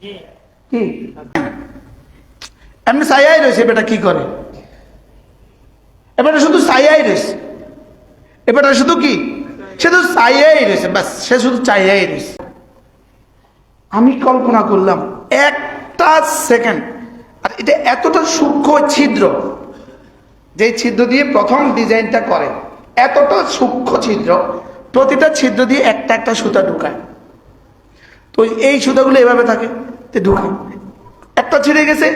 কি এমনি সাইয়াই রয়েছে বেটা কি করে? এবারে শুধু সাইয়াই রয়েছে। এবারে শুধু কি? সে তো চাইয়াই রয়েছে, ব্যাস, সে শুধু চাইয়াই রয়েছে। আমি কল্পনা করলাম, একটা সেকেন্ড, আর এটা এতটা সূক্ষ্ম ছিদ্র যে ছিদ্র দিয়ে প্রথম ডিজাইনটা করে, এতটা সূক্ষ্ম ছিদ্র, প্রতিটা ছিদ্র দিয়ে একটা একটা সুতা ঢুকায়। তো এই সুতাগুলো এভাবে থাকে, তো ঢুকায় একটা ছিঁড়ে গেছে,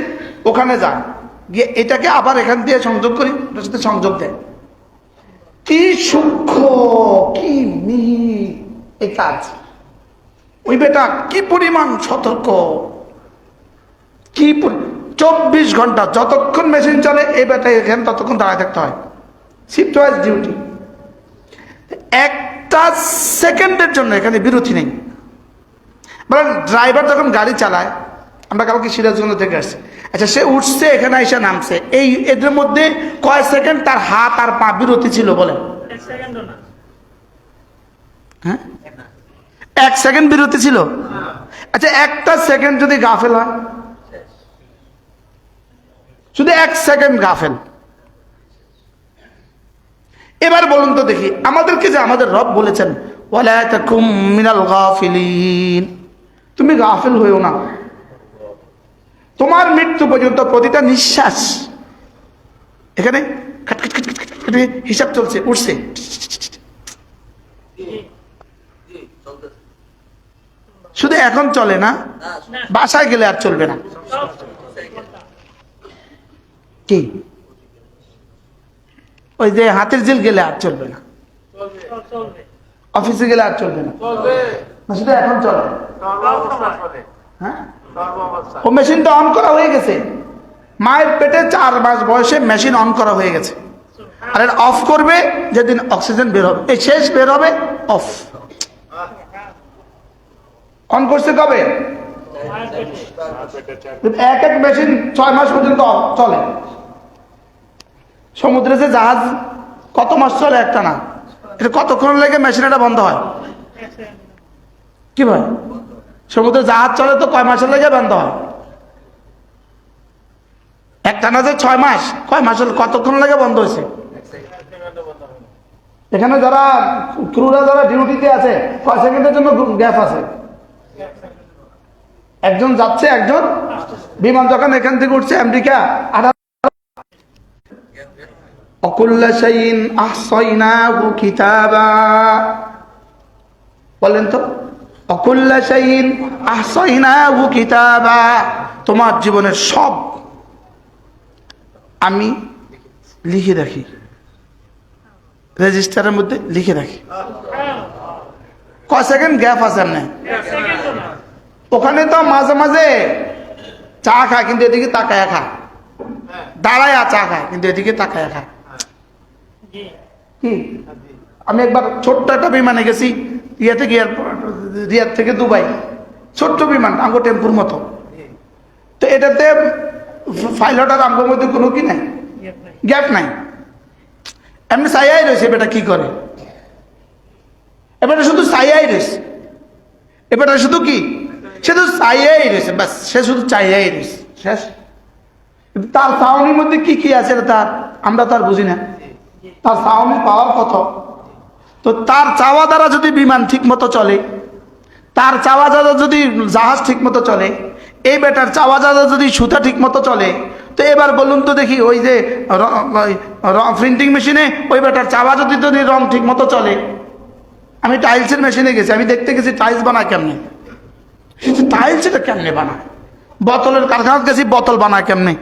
ওখানে যায় গিয়ে এটাকে আবার এখান দিয়ে সংযোগ করি, ওটার সাথে সংযোগ দেয়। কি সূক্ষ্ম, কি মিহি এই কাজ। ওই বেটা কি পরিমাণ সতর্ক। কি চব্বিশ ঘণ্টা যতক্ষণ মেশিন চলে, এই বেটা এখানে ততক্ষণ দাঁড়ায় থাকতে হয়। শিফট ওয়াইজ ডিউটি একটা সেকেন্ডের জন্য এখানে বিরতি নেই। বলেন ড্রাইভার যখন গাড়ি চালায় আমরা কালকে সিরাজগঞ্জ থেকে আসছি। আচ্ছা সে উঠছে এখানে এসে নামছে। এই এদের মধ্যে কয় সেকেন্ড তার হাত আর পা বিরতি ছিল বলেন। হ্যাঁ? এক সেকেন্ড বিরতি ছিল? আচ্ছা একটা সেকেন্ড যদি গাফেল হয়? শুধু এক সেকেন্ড গাফেল। এবার বলুন তো দেখি আমাদেরকে যে আমাদের রব বলেছেন ওয়ালা তাকুম মিনাল গাফিলিন। তুমি গাফেল হইও না। তোমার মৃত্যু পর্যন্ত প্রতিটা নিঃশ্বাস এখানে হিসাব চলছে, উঠছে। শুধু এখন চলে না, বাসায় গেলে আর চলবে না। কি? ওই যে হাতের জেল গেলে আর চলবে না। অফিসে গেলে আর চলবে না। শুধু এখন চলে। হ্যাঁ? ও মেশিনটা অন করা হয়ে গেছে। মায়ের পেটে চার মাস বয়সে মেশিন অন করা হয়ে গেছে। আর এটা অফ করবে যেদিন অক্সিজেন বের হবে। এই শেষ বের হবে অফ অন করছে কবে? এক এক মেশিন ছয় মাস পর্যন্ত চলে। সমুদ্রে যে জাহাজ কত মাস চলে একটা না এটা কতক্ষণ লেগে মেশিন এটা বন্ধ হয়? কি ভাই? সমুদ্রে জাহাজ চলে তো কয় মাসের লেগে বন্ধ হয়? একটা না যে ছয় মাস, কয় মাস কতক্ষণ লেগে বন্ধ হয়েছে? এখানে যারা ক্রুরা যারা ডিউটিতে আছে, কয় সেকেন্ডের জন্য গ্যাপ আছে? একজন যাচ্ছে, একজন বিমান যখন এখান থেকে উঠছে, আমেরিকা অকুল্ল বলেন তো। তোমার জীবনের সব আমি লিখে রাখি। রেজিস্টারের মধ্যে লিখে রাখি। কয় সেকেন্ড গ্যাপ আছে না ওখানে তো মাঝে মাঝে চা খা কিন্তু এদিকে তাকায় খা। দাঁড়ায় চা খায়, কিন্তু এদিকে তাকায় খায় কি? আমি একবার ছোট্ট একটা বিমানে গেছি ইয়ে থেকে এয়ারপোর্ট রিয়াদ থেকে দুবাই। ছোট্ট বিমান আমগো টেম্পুর মতো। তো এটাতে ফাইলটার আমগোর মধ্যে কোনো কি নাই? গ্যাপ নাই। এমনি সাইয়াই রয়েছে বেটা কি করে? এবারে শুধু সাইয়াই রয়েছে। এবারে শুধু কি? সে তো চাইয়াই রয়েছে, ব্যাস, সে শুধু চাইয়াই রয়েছে। শেষ। তার চাউনির মধ্যে কি কি আছে তার? আমরা তার বুঝি না। তার চাউনি পাওয়ার কত? তো তার চাওয়া দ্বারা যদি বিমান ঠিক মতো চলে, তার চাওয়া দ্বারা যদি জাহাজ ঠিক মতো চলে, এই বেটার চাওয়া দ্বারা যদি সুতা ঠিক মতো চলে, তো এবার বলুন তো দেখি ওই যে প্রিন্টিং মেশিনে ওই বেটার চাওয়া যদি যদি রং ঠিক মতো চলে, আমি টাইলসের মেশিনে গেছি, আমি দেখতে গেছি টাইলস বানায় কেমনে? টাইলস এটা কেমনে বানায়? বোতলের কারখানা গেছি, বোতল বানায় কেমনে?